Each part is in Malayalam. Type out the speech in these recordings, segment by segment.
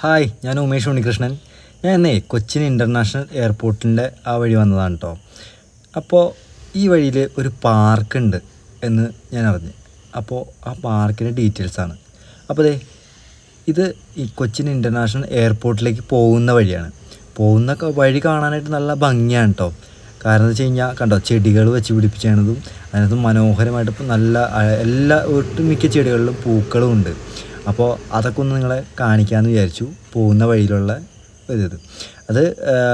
ഹായ് ഞാൻ ഉമേഷ് ഉണ്ണികൃഷ്ണൻ. ഞാൻ ഇന്നേ കൊച്ചിൻ ഇന്റർനാഷണൽ എയർപോർട്ടിന്റെ ആ വഴി വന്നതാണ് കേട്ടോ അപ്പോൾ ഈ വഴിയിൽ ഒരു പാർക്കുണ്ട് എന്ന് ഞാൻ അറിഞ്ഞു. അപ്പോൾ ആ പാർക്കിന്റെ ഡീറ്റെയിൽസാണ് അപ്പോൾ അതെ ഇത് ഈ കൊച്ചിൻ ഇന്റർനാഷണൽ എയർപോർട്ടിലേക്ക് പോകുന്ന വഴിയാണ്. പോകുന്ന വഴി കാണാനായിട്ട് നല്ല ഭംഗിയാണ് കേട്ടോ കാരണം എന്ന് വെച്ച് കഴിഞ്ഞാൽ കണ്ടോ ചെടികൾ വെച്ച് പിടിപ്പിച്ചതും അതിനകത്ത് മനോഹരമായിട്ട് നല്ല എല്ലാ ഒട്ടുമിക്ക ചെടികളിലും പൂക്കളും ഉണ്ട് അപ്പോൾ അതൊക്കെ ഒന്ന് നിങ്ങളെ കാണിക്കാമെന്ന് വിചാരിച്ചു പോകുന്ന വഴിയിലുള്ള ഒരു ഇത്. അത്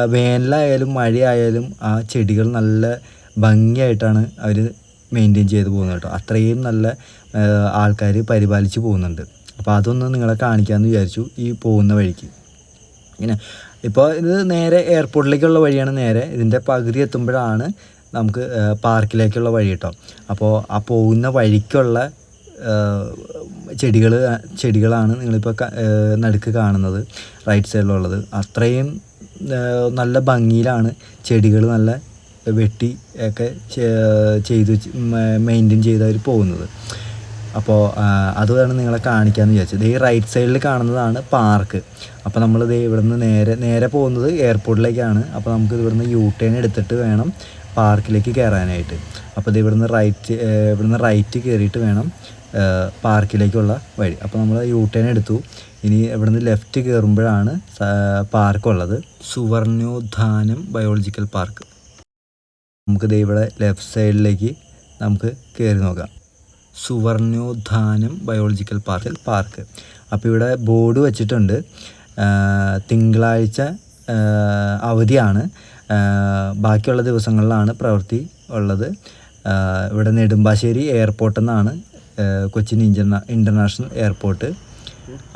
വേനലായാലും മഴയായാലും ആ ചെടികൾ നല്ല ഭംഗിയായിട്ടാണ് അവർ മെയിന്റെയിൻ ചെയ്ത് പോകുന്നത് കേട്ടോ. അത്രയും നല്ല ആൾക്കാർ പരിപാലിച്ച് പോകുന്നുണ്ട്. അപ്പോൾ അതൊന്ന് നിങ്ങളെ കാണിക്കാമെന്ന് വിചാരിച്ചു ഈ പോകുന്ന വഴിക്ക്. ഇങ്ങനെ. ഇപ്പോൾ ഇത് നേരെ എയർപോർട്ടിലേക്കുള്ള വഴിയാണ് നേരെ. ഇതിന്റെ പകുതി എത്തുമ്പോഴാണ് നമുക്ക് പാർക്കിലേക്കുള്ള വഴി കേട്ടോ. അപ്പോൾ ആ പോകുന്ന വഴിക്കുള്ള ചെടികൾ ചെടികളാണ് നിങ്ങളിപ്പോൾ നടുക്ക് കാണുന്നത്. റൈറ്റ് സൈഡിലുള്ളത് അത്രയും നല്ല ഭംഗിയിലാണ് ചെടികൾ നല്ല വെട്ടി ഒക്കെ ചെയ്ത് മെയിന്റെയിൻ ചെയ്ത് അവർ പോകുന്നത്. അപ്പോൾ അതാണ് നിങ്ങളെ കാണിക്കാമെന്ന് വിചാരിച്ചത് ഈ റൈറ്റ് സൈഡിൽ കാണുന്നതാണ് പാർക്ക് അപ്പോൾ നമ്മൾ ഇത് ഇവിടുന്ന് നേരെ നേരെ പോകുന്നത് എയർപോർട്ടിലേക്കാണ് അപ്പോൾ നമുക്ക് ഇവിടുന്ന് യൂ ടേൺ എടുത്തിട്ട് വേണം പാർക്കിലേക്ക് കയറാനായിട്ട് അപ്പോൾ ഇത് ഇവിടുന്ന് റൈറ്റ് ഇവിടുന്ന് റൈറ്റ് കയറിയിട്ട് വേണം പാർക്കിലേക്കുള്ള വഴി. അപ്പോൾ നമ്മൾ യൂ ടേൺ എടുത്തു. ഇനി ഇവിടുന്ന് ലെഫ്റ്റ് കയറുമ്പോഴാണ് പാർക്കുള്ളത്. Suvarnodyanam biological park. നമുക്ക് ഇവിടെ ലെഫ്റ്റ് സൈഡിലേക്ക് നമുക്ക് കയറി നോക്കാം. സുവർണോദ്ധാനം ബയോളജിക്കൽ പാർക്കിൽ പാർക്ക്. അപ്പോൾ ഇവിടെ ബോർഡ് വച്ചിട്ടുണ്ട്. തിങ്കളാഴ്ച അവധിയാണ്. ബാക്കിയുള്ള ദിവസങ്ങളിലാണ് പ്രവൃത്തി ഉള്ളത്. ഇവിടെ നെടുമ്പാശ്ശേരി എയർപോർട്ടിൽ എന്നാണ് ആ, കൊച്ചിൻ ഇന്റർനാ ഇന്റർനാഷണൽ എയർപോർട്ട്.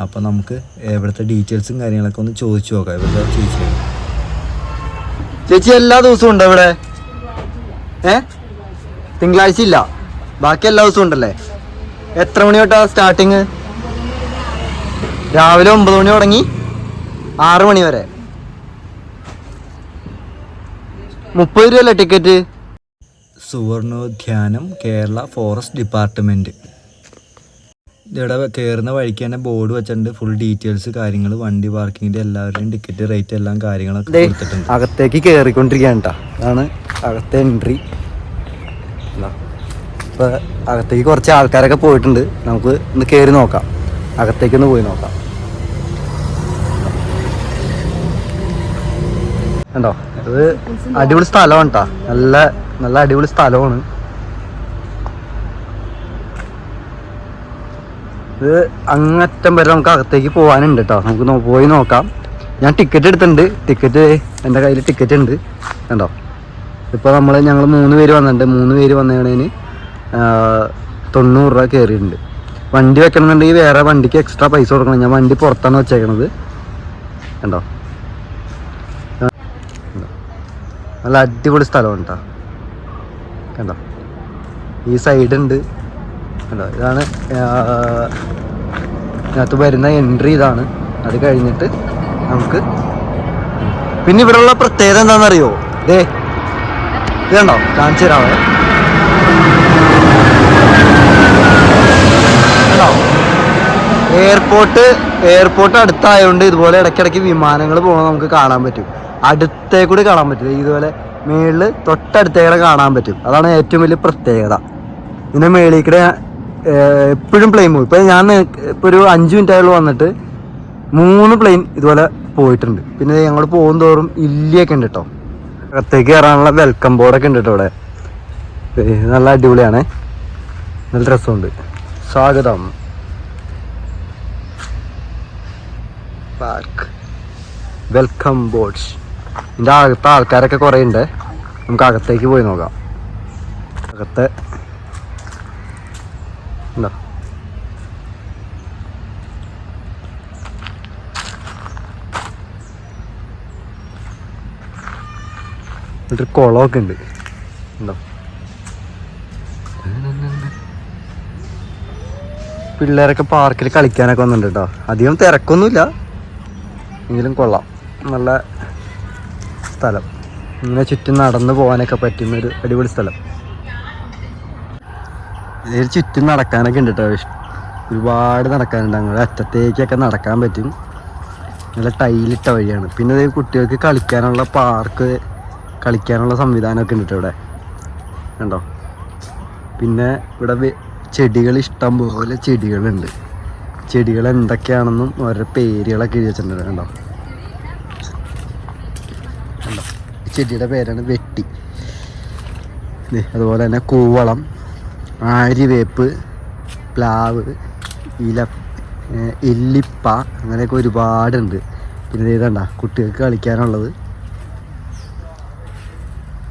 അപ്പോൾ നമുക്ക് ഇവിടുത്തെ ഡീറ്റെയിൽസും കാര്യങ്ങളൊക്കെ ഒന്ന് ചോദിച്ചു നോക്കാം. ഇവിടുത്തെ ചേച്ചിയോട് ചേച്ചി എല്ലാ ദിവസവും ഉണ്ടോ ഇവിടെ? ഏ? തിങ്കളാഴ്ച ഇല്ല. ബാക്കി എല്ലാ ദിവസവും ഉണ്ടല്ലേ? എത്ര മണി തൊട്ടാ സ്റ്റാർട്ടിങ് രാവിലെ ഒമ്പത് മണി തുടങ്ങി. ആറ് മണി വരെ. മുപ്പത് രൂപ അല്ലേ ticket Suvarnodyanam Kerala forest department. ഇവിടെ കയറുന്ന വഴിക്ക് തന്നെ ബോർഡ് വെച്ചിട്ടുണ്ട്. ഫുൾ ഡീറ്റെയിൽസ് കാര്യങ്ങൾ വണ്ടി പാർക്കിങ്ങിന്റെ എല്ലാവരുടെയും ടിക്കറ്റ് റേറ്റ് എല്ലാം കാര്യങ്ങളൊക്കെ കൊടുത്തിട്ടുണ്ട്. അകത്തേക്ക് കയറിക്കൊണ്ടിരിക്കുകയാണ് കേട്ടോ അതാണ് അകത്തെ എൻട്രി ഇപ്പൊ അകത്തേക്ക് കുറച്ച് ആൾക്കാരൊക്കെ പോയിട്ടുണ്ട്. നമുക്ക് ഒന്ന് കയറി നോക്കാം. അകത്തേക്ക് ഒന്ന് പോയി നോക്കാം. കണ്ടോ? ഇത് അടിപൊളി സ്ഥലമാണ് കേട്ടോ നല്ല നല്ല അടിപൊളി സ്ഥലമാണ്. ഇത് അങ്ങറ്റം വരെ നമുക്ക് അകത്തേക്ക് പോകാനുണ്ട് കേട്ടോ നമുക്ക് പോയി നോക്കാം. ഞാൻ ടിക്കറ്റ് എടുത്തിട്ടുണ്ട്. ടിക്കറ്റ് എന്റെ കയ്യിൽ ടിക്കറ്റ് ഉണ്ട്. കണ്ടോ? ഇപ്പോൾ നമ്മൾ ഞങ്ങൾ മൂന്ന് പേര് വന്നിട്ടുണ്ട്. മൂന്ന് പേര് വന്നതിന് തൊണ്ണൂറ് രൂപ കയറിയിട്ടുണ്ട് വണ്ടി വെക്കണമെന്നുണ്ടെങ്കിൽ വേറെ വണ്ടിക്ക് എക്സ്ട്രാ പൈസ കൊടുക്കണം. ഞാൻ വണ്ടി പുറത്താണ് വെച്ചേക്കണത്. കണ്ടോ? നല്ല അടിപൊളി സ്ഥലമാണ് കേട്ടോ കണ്ടോ? ഈ സൈഡ് കണ്ടോ ഇതാണ് ഇതിനകത്ത് വരുന്ന എൻട്രി ഇതാണ്. അത് കഴിഞ്ഞിട്ട് നമുക്ക് പിന്നെ ഇവിടെയുള്ള പ്രത്യേകത എന്താണെന്നറിയോ? ദേ ഇതുണ്ടോ കാണിച്ചു തരാമോ എയർപോർട്ട് എയർപോർട്ട് അടുത്തായതുകൊണ്ട് ഇതുപോലെ ഇടയ്ക്കിടയ്ക്ക് വിമാനങ്ങൾ പോകുന്നത് നമുക്ക് കാണാൻ പറ്റും. അടുത്തേ കൂടി കാണാൻ പറ്റും ഇതുപോലെ മേളിൽ തൊട്ടടുത്തേക്കൂടെ കാണാൻ പറ്റും. അതാണ് ഏറ്റവും വലിയ പ്രത്യേകത. ഇതിന്റെ മേളിൽ കൂടെ എപ്പോഴും പ്ലെയിൻ പോകും ഇപ്പം ഞാൻ ഇപ്പോൾ ഒരു അഞ്ച് മിനിറ്റ് ആയുള്ളൂ വന്നിട്ട് മൂന്ന് പ്ലെയിൻ ഇതുപോലെ പോയിട്ടുണ്ട്. പിന്നെ ഞങ്ങൾ പോകും തോറും ഇല്ലിയൊക്കെ ഉണ്ട് കേട്ടോ അകത്തേക്ക് കയറാനുള്ള വെൽക്കം ബോർഡൊക്കെ ഉണ്ട് കേട്ടോ ഇവിടെ. നല്ല അടിപൊളിയാണ്. നല്ല രസമുണ്ട്. സ്വാഗതം. പാർക്ക് വെൽക്കം ബോർഡ്സ് ഇതിന്റെ അകത്ത് ആൾക്കാരൊക്കെ കുറേ ഉണ്ട്. നമുക്ക് അകത്തേക്ക് പോയി നോക്കാം. അകത്തെ ഉണ്ടോ എന്നിട്ടൊരു കുളമൊക്കെ ഉണ്ട്. ഉണ്ടോ? പിള്ളേരൊക്കെ പാർക്കിൽ കളിക്കാനൊക്കെ വന്നിട്ടുണ്ട് കേട്ടോ. അധികം തിരക്കൊന്നുമില്ല. എങ്കിലും കൊള്ളാം. നല്ല സ്ഥലം. ഇങ്ങനെ ചുറ്റും നടന്നു പോകാനൊക്കെ പറ്റുന്ന ഒരു അടിപൊളി സ്ഥലം. ഇതിൽ ചുറ്റും നടക്കാനൊക്കെ ഉണ്ട് കേട്ടോ ഒരുപാട് നടക്കാനുണ്ട്. അങ്ങനെ അറ്റത്തേക്കൊക്കെ നടക്കാൻ പറ്റും. നല്ല ടൈലിട്ട വഴിയാണ്. പിന്നെ ഇത് കുട്ടികൾക്ക് കളിക്കാനുള്ള പാർക്ക് കളിക്കാനുള്ള സംവിധാനമൊക്കെ ഉണ്ട് ഇവിടെ. കണ്ടോ? പിന്നെ ഇവിടെ ചെടികൾ ഇഷ്ടം പോലെ ചെടികളുണ്ട്. ചെടികൾ എന്തൊക്കെയാണെന്നും ഓരോ പേരുകളൊക്കെ എഴുതി വെച്ചിട്ടുണ്ട്. കണ്ടോ? കണ്ടോ? ചെടിയുടെ പേരാണ് വെട്ടി. അതുപോലെ തന്നെ കൂവളം. ആര്യവേപ്പ് പ്ലാവ് ഇല എല്ലിപ്പ അങ്ങനെയൊക്കെ ഒരുപാടുണ്ട്. പിന്നെ ഇതണ്ട കുട്ടികൾക്ക് കളിക്കാനുള്ളത്.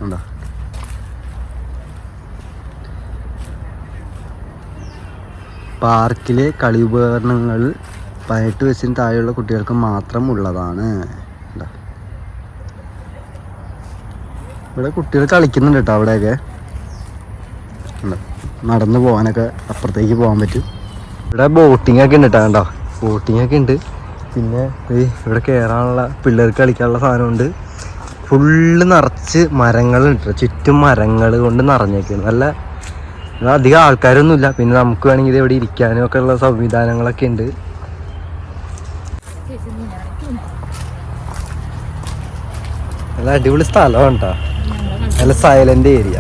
ഉണ്ടോ പാർക്കിലെ കളി ഉപകരണങ്ങൾ പതിനെട്ട് വയസ്സിന് താഴെയുള്ള കുട്ടികൾക്ക് മാത്രം ഉള്ളതാണ്? ഇവിടെ കുട്ടികൾ കളിക്കുന്നുണ്ട് കേട്ടോ അവിടെയൊക്കെ. കണ്ടോ? നടന്നു പോകാനൊക്കെ അപ്പുറത്തേക്ക് പോകാൻ പറ്റും. ഇവിടെ ബോട്ടിംഗ് ഒക്കെ ഉണ്ട് കേട്ടോ കണ്ടോ? ബോട്ടിംഗ് ഒക്കെ ഉണ്ട്. പിന്നെ ഇവിടെ കയറാനുള്ള പിള്ളേർക്ക് കളിക്കാനുള്ള സാധനമുണ്ട്. ഫുള്ള് നിറച്ച് മരങ്ങളുണ്ട്. ചുറ്റും മരങ്ങൾ കൊണ്ട് നിറഞ്ഞേക്കുന്നു നല്ല അധികം ആൾക്കാരൊന്നുമില്ല. പിന്നെ നമുക്ക് വേണമെങ്കിൽ ഇവിടെ ഇരിക്കാനും ഒക്കെ ഉള്ള സംവിധാനങ്ങളൊക്കെ ഉണ്ട്. നല്ല അടിപൊളി സ്ഥലമാണ് കേട്ടോ നല്ല സൈലന്റ് ഏരിയ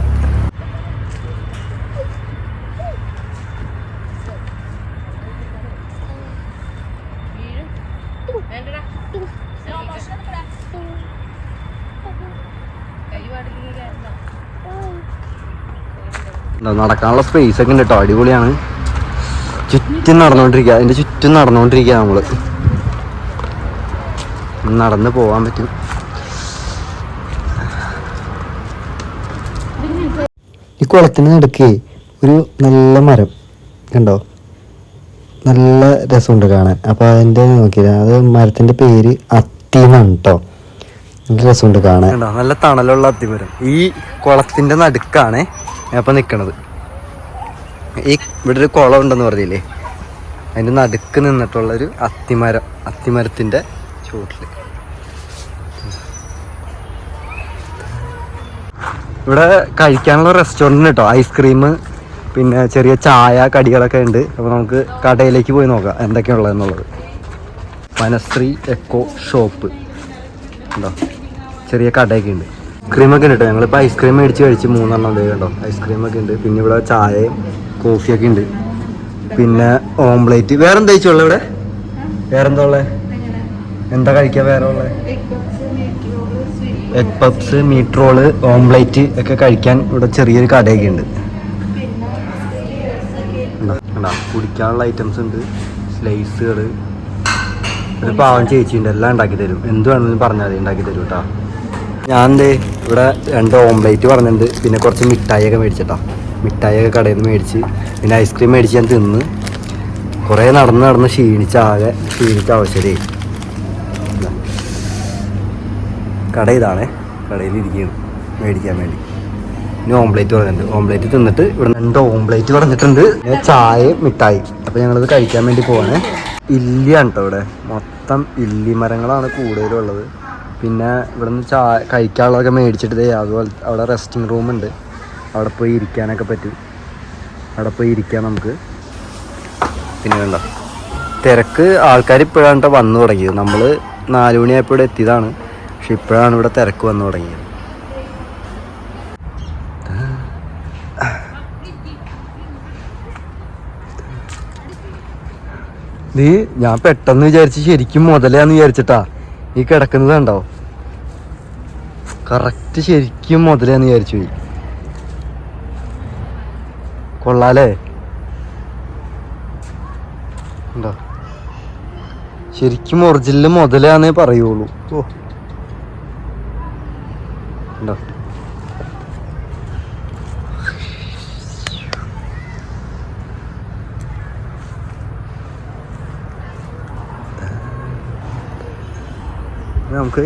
നടക്കാനുള്ള സ്പേസ് ഒക്കെ ഉണ്ട് കേട്ടോ അടിപൊളിയാണ്. ചുറ്റും നടന്നുകൊണ്ടിരിക്കുക അതിന്റെ ചുറ്റും നടന്നുകൊണ്ടിരിക്കുക നമ്മൾ. നടന്ന് പോവാൻ പറ്റും. ഈ കുളത്തിന് നടുക്കേ ഒരു നല്ല മരം കണ്ടോ? നല്ല രസമുണ്ട് കാണാൻ. അപ്പോൾ അതിന്റെ നോക്കിയില്ല അത് മരത്തിന്റെ പേര് അത്തിന്നാണ് കേട്ടോ നല്ല രസമുണ്ട് കാണാൻ. നല്ല തണലുള്ള അത്തിമരം. ഈ കുളത്തിന്റെ നടുക്കാണ് അപ്പം നിൽക്കണത് ഈ ഇവിടെ ഒരു കുളം ഉണ്ടെന്ന് പറഞ്ഞില്ലേ? അതിന്റെ നടുക്ക് നിന്നിട്ടുള്ളൊരു അത്തിമരം അത്തിമരത്തിന്റെ ചുവട്ടിൽ ഇവിടെ കഴിക്കാനുള്ള റെസ്റ്റോറന്റ് കേട്ടോ ഐസ്ക്രീം പിന്നെ ചെറിയ ചായ കടികളൊക്കെ ഉണ്ട്. അപ്പോൾ നമുക്ക് കടയിലേക്ക് പോയി നോക്കാം എന്തൊക്കെയുള്ളതെന്നുള്ളത്. Vanasree echo shop. ഉണ്ടോ? ചെറിയ കടയൊക്കെ ഉണ്ട്. ഐസ്ക്രീമൊക്കെ ഉണ്ട് കേട്ടോ ഞങ്ങളിപ്പോൾ ഐസ്ക്രീം മേടിച്ച് കഴിച്ച് മൂന്നെണ്ണം ഉണ്ട് കേട്ടോ ഐസ്ക്രീമൊക്കെ ഉണ്ട്. പിന്നെ ഇവിടെ ചായയും കോഫിയൊക്കെ ഉണ്ട്. പിന്നെ ഓംപ്ലേറ്റ് വേറെ എന്താ ചോദിച്ചുള്ള ഇവിടെ? വേറെന്താ ഉള്ളത് എന്താ കഴിക്കുക വേറെ ഉള്ളത് egg puffs meat roll omelette ഒക്കെ കഴിക്കാൻ ഇവിടെ ചെറിയൊരു കടയൊക്കെ ഉണ്ട്. കുടിക്കാനുള്ള ഐറ്റംസ് ഉണ്ട്. സ്ലൈസുകൾ ഒരു പാവം ചേച്ചിയുണ്ട് എല്ലാം ഉണ്ടാക്കി തരും. എന്ത് വേണമെങ്കിലും പറഞ്ഞാൽ ഉണ്ടാക്കി തരും കേട്ടോ ഞാൻ ദേ ഇവിടെ രണ്ട് ഓംലേറ്റ് പറഞ്ഞിട്ടുണ്ട്. പിന്നെ കുറച്ച് മിഠായിയൊക്കെ മേടിച്ചിട്ടാ. മിഠായിയൊക്കെ കടയിൽ നിന്ന് മേടിച്ച് പിന്നെ ഐസ്ക്രീം മേടിച്ച് ഞാൻ തിന്ന് കുറേ നടന്ന് നടന്ന് ക്ഷീണിച്ച ആകെ ക്ഷീണിച്ച അവശരേ കട ഇതാണേ. കടയിൽ ഇരിക്കുകയാണ്. മേടിക്കാൻ വേണ്ടി. ഇനി ഓംപ്ലേറ്റ് പറഞ്ഞിട്ടുണ്ട് ഓംപ്ലേറ്റ് തിന്നിട്ട് ഇവിടെ രണ്ട് ഓംപ്ലേറ്റ് പറഞ്ഞിട്ടുണ്ട് പിന്നെ ചായ മിഠായി അപ്പോൾ ഞങ്ങളത് കഴിക്കാൻ വേണ്ടി പോവാണ്. ഇല്ലിയാണ് കേട്ടോ ഇവിടെ. മൊത്തം ഇല്ലി മരങ്ങളാണ് കൂടുതലും ഉള്ളത് പിന്നെ ഇവിടെ നിന്ന് ചാ കഴിക്കാനുള്ളതൊക്കെ മേടിച്ചിട്ട് അതുപോലെ അവിടെ റെസ്റ്റിംഗ് റൂമുണ്ട് അവിടെ പോയി ഇരിക്കാനൊക്കെ പറ്റും. അവിടെ പോയി ഇരിക്കാം നമുക്ക്. പിന്നെ വേണ്ട തിരക്ക് ആൾക്കാർ ഇപ്പോഴാണ് വന്നു തുടങ്ങിയത്. നമ്മൾ നാല് മണിയായപ്പോൾ പക്ഷെ ഇപ്പോഴാണ് ഇവിടെ തിരക്ക് വന്നു തുടങ്ങിയത്. നീ ഞാൻ പെട്ടെന്ന് വിചാരിച്ച് ശരിക്കും മുതലാന്ന് വിചാരിച്ചിട്ടാ. ഈ കിടക്കുന്നത് കണ്ടോ? കറക്റ്റ് ശരിക്കും മുതലാന്ന് വിചാരിച്ചു പോയി. കൊള്ളാലേ ഉണ്ടോ ശരിക്കും ഒറിജിനൽ മുതലാന്നേ പറയുള്ളൂ. ഓ. ഉണ്ടോ നമുക്ക്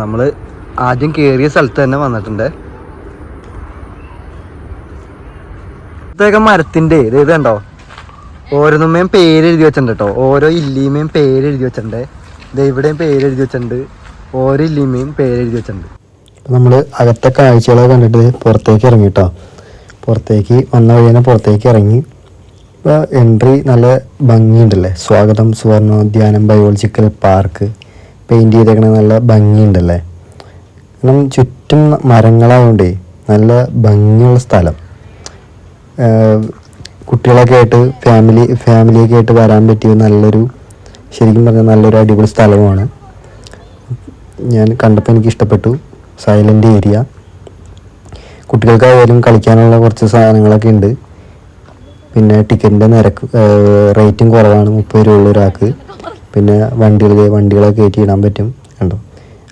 നമ്മൾ ആദ്യം കയറിയ സ്ഥലത്ത് തന്നെ വന്നിട്ടുണ്ട്. ഇതൊക്കെ മരത്തിന്റെ ഇത് കണ്ടോ? ഓരോന്നുമ്മയും പേര് എഴുതി വെച്ചിട്ടുണ്ട് കേട്ടോ ഓരോ ഇല്ലിമേയും പേര് എഴുതി വെച്ചിട്ടുണ്ട്. ഇത് ഇവിടെയും പേര് എഴുതി വെച്ചിട്ടുണ്ട്. ഓരോ ഇല്ലിമേയും പേര് എഴുതി വെച്ചിട്ടുണ്ട് നമ്മൾ അകത്തെ കാഴ്ചകളൊക്കെ കണ്ടിട്ട് പുറത്തേക്ക് ഇറങ്ങി കേട്ടോ പുറത്തേക്ക് വന്ന വഴി തന്നെ പുറത്തേക്ക് ഇറങ്ങി. എൻട്രി നല്ല ഭംഗിയുണ്ടല്ലേ? സ്വാഗതം സുവർണോദ്യാനം ബയോളജിക്കൽ പാർക്ക്. പെയിന്റ് ചെയ്തേക്കണ നല്ല ഭംഗിയുണ്ടല്ലേ? കാരണം ചുറ്റും മരങ്ങളായതുകൊണ്ടേ നല്ല ഭംഗിയുള്ള സ്ഥലം. കുട്ടികളൊക്കെ ആയിട്ട് ഫാമിലി ഫാമിലിയൊക്കെ ആയിട്ട് വരാൻ പറ്റിയ നല്ലൊരു ശരിക്കും പറഞ്ഞാൽ നല്ലൊരു അടിപൊളി സ്ഥലമാണ്. ഞാൻ കണ്ടപ്പോൾ എനിക്ക് ഇഷ്ടപ്പെട്ടു. സൈലന്റ് ഏരിയ കുട്ടികൾക്കായാലും കളിക്കാനുള്ള കുറച്ച് സാധനങ്ങളൊക്കെ ഉണ്ട്. പിന്നെ ടിക്കറ്റിന്റെ നിരക്ക് റേറ്റും കുറവാണ്. മുപ്പത് രൂപ ഉള്ള ഒരാൾക്ക്. പിന്നെ വണ്ടികൾ വണ്ടികളൊക്കെ കയറ്റി ഇടാൻ പറ്റും കണ്ടോ?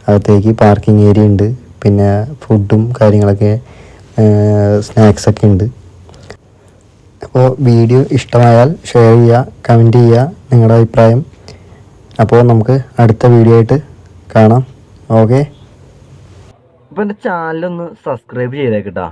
അകത്തേക്ക് പാർക്കിംഗ് ഏരിയ ഉണ്ട്. പിന്നെ ഫുഡും കാര്യങ്ങളൊക്കെ സ്നാക്സൊക്കെ ഉണ്ട്. അപ്പോൾ വീഡിയോ ഇഷ്ടമായാൽ ഷെയർ ചെയ്യുക കമന്റ് ചെയ്യുക നിങ്ങളുടെ അഭിപ്രായം. അപ്പോൾ നമുക്ക് അടുത്ത വീഡിയോ ആയിട്ട് കാണാം. ഓക്കെ അപ്പോൾ എന്റെ ചാനലൊന്ന് സബ്സ്ക്രൈബ് ചെയ്തേക്കട്ടാ